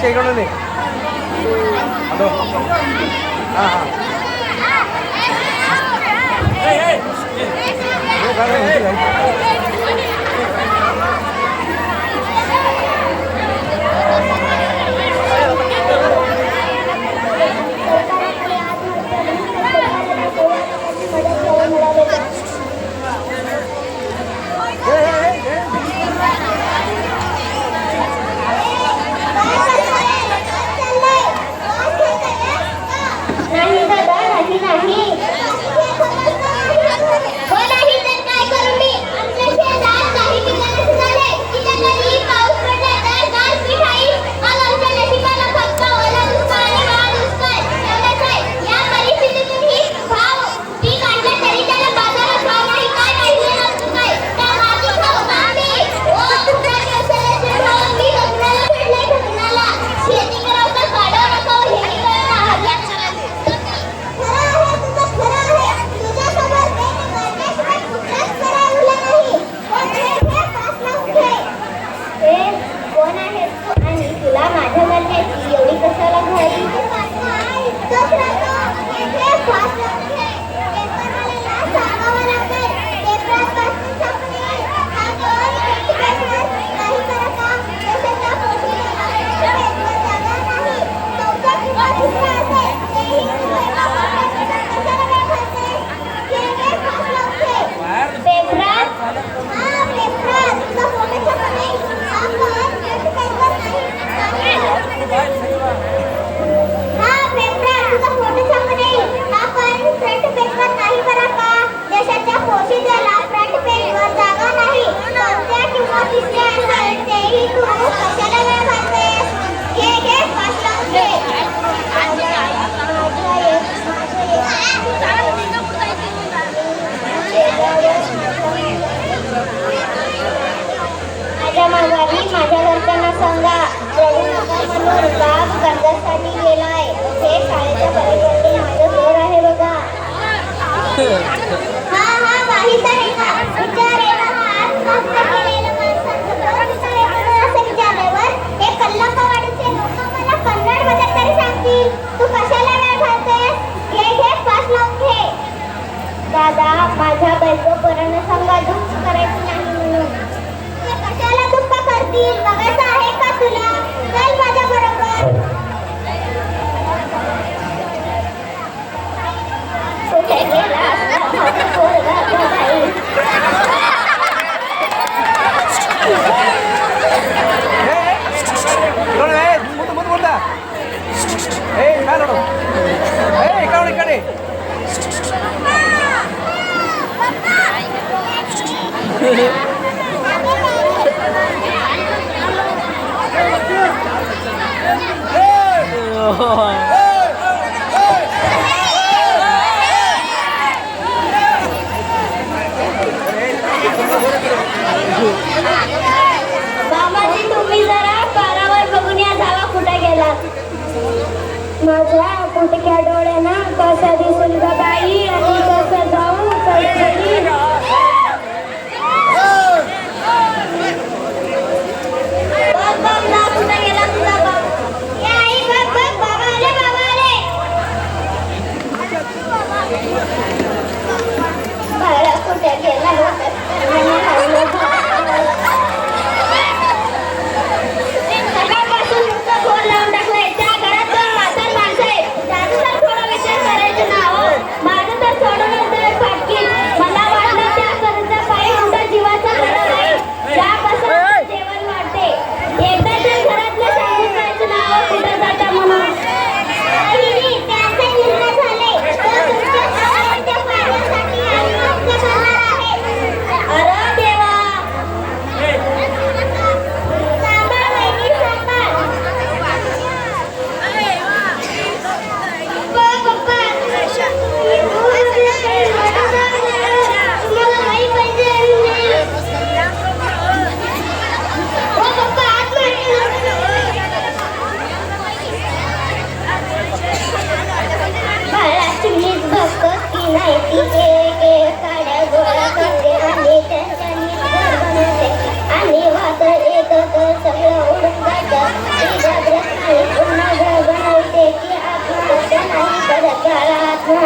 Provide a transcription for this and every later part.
వచ్చే ఇక్కడ ఉంది హలో ఆహా Nah, ini 里 করে Oh. Passarinho da Bahia.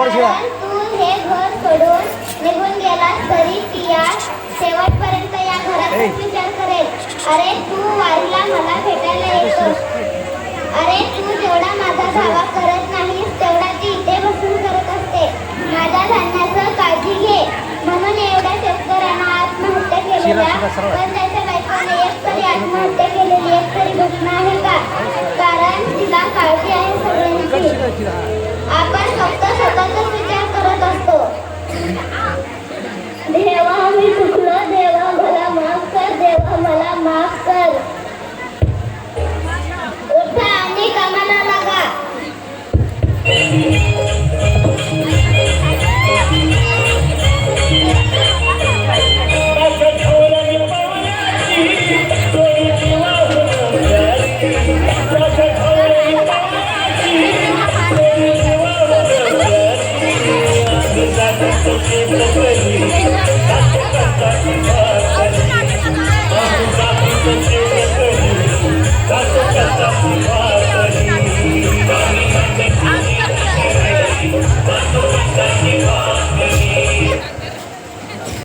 कारण तू हे घर सोडून निघून गेलास तरी ती या शेवटपर्यंत या घरात ए. विचार करेल. अरे तू वारीला मला भेटायला येतोस. अरे तू जेवढा माझा धावा करत नाहीस तेवढा ती इथे बसून करत असते. माझ्या धान्याचं काळजी घे. म्हणून एवढ्या शेतकऱ्यांना आत्महत्या केलेल्या. पण त्याच्या बायकोने एक तरी आत्महत्या केलेली एक तरी घटना आहे का? कारण तिला काळजी आहे सगळ्यांची. เทพนักเรียน